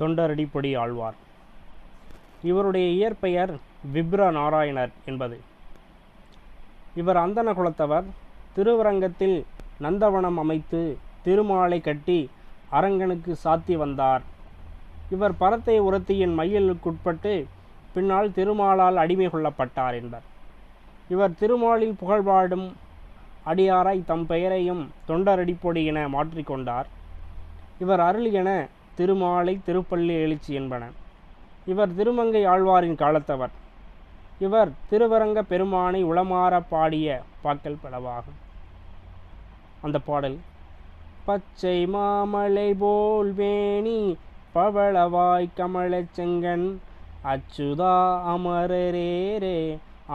தொண்டரடிப்பொடி ஆழ்வார். இவருடைய இயற்பெயர் விப்ர நாராயணர் என்பது. இவர் அந்தன குலத்தவர் திருவரங்கத்தில் நந்தவனம் அமைத்து திருமாலை கட்டி அரங்கனுக்கு சாத்தி வந்தார். இவர் பரத்தை உரத்தியின் மையலுக்குட்பட்டு பின்னால் திருமாலால் அடிமை கொள்ளப்பட்டார் என்பர். இவர் திருமாலில் புகழ்பாடும் அடியாராய் தம் பெயரையும் தொண்டரடிப்பொடி என மாற்றிக்கொண்டார் இவர் அருள் என திருமாலை திருப்பள்ளி எழுச்சி என்பன. இவர் திருமங்கை ஆழ்வாரின் காலத்தவர். இவர் திருவரங்க பெருமானை உளமாற பாடிய பாக்கல் பலவாகும் அந்த பாடல் பச்சை மாமலை போல் வேணி பவளவாய் கமலச் செங்கன் அச்சுதா அமரரேரே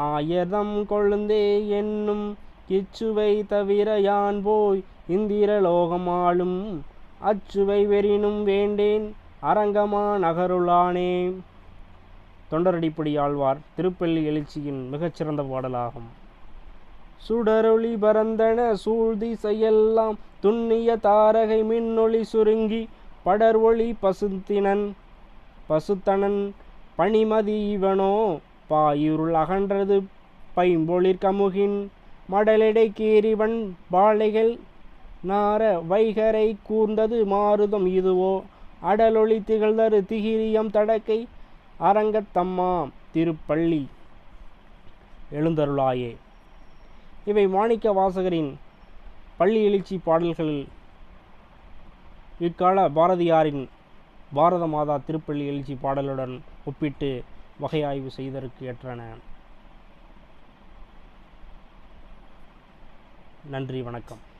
ஆயர்தம் கொழுந்தே என்னும் கிச்சுவை தவிர யான் போய் இந்திரலோகமாளும் அச்சுவை வெறினும் வேண்டேன் அரங்கமா நகருளானே. தொண்டரடிப்படி ஆழ்வார் திருப்பள்ளி எழுச்சியின் மிகச்சிறந்த பாடலாகும். சுடரொளி பரந்தன சூழ்திசையெல்லாம் துண்ணிய தாரகை மின்னொளி சுருங்கி படர் ஒளி பசுத்தினன் பசுத்தனன் பனிமதி இவனோ? பாயிருள் அகன்றது பைம்பொழிற் கமுகின் மடலெடை கீரிவன் பாளைகள் நார வைகரை கூர்ந்தது மாருதம் இதுவோ? அடலொளி திகழ்தரு திகிரியம் தடக்கை அரங்கத்தம்மாம் திருப்பள்ளி. எழுந்தருளாயே. இவை மாணிக்க வாசகரின் பள்ளி எழுச்சி பாடல்களில் இக்கால பாரதியாரின் பாரத மாதா திருப்பள்ளி எழுச்சி பாடலுடன் ஒப்பிட்டு வகையாய்வு செய்தற்கு ஏற்றன. நன்றி வணக்கம்.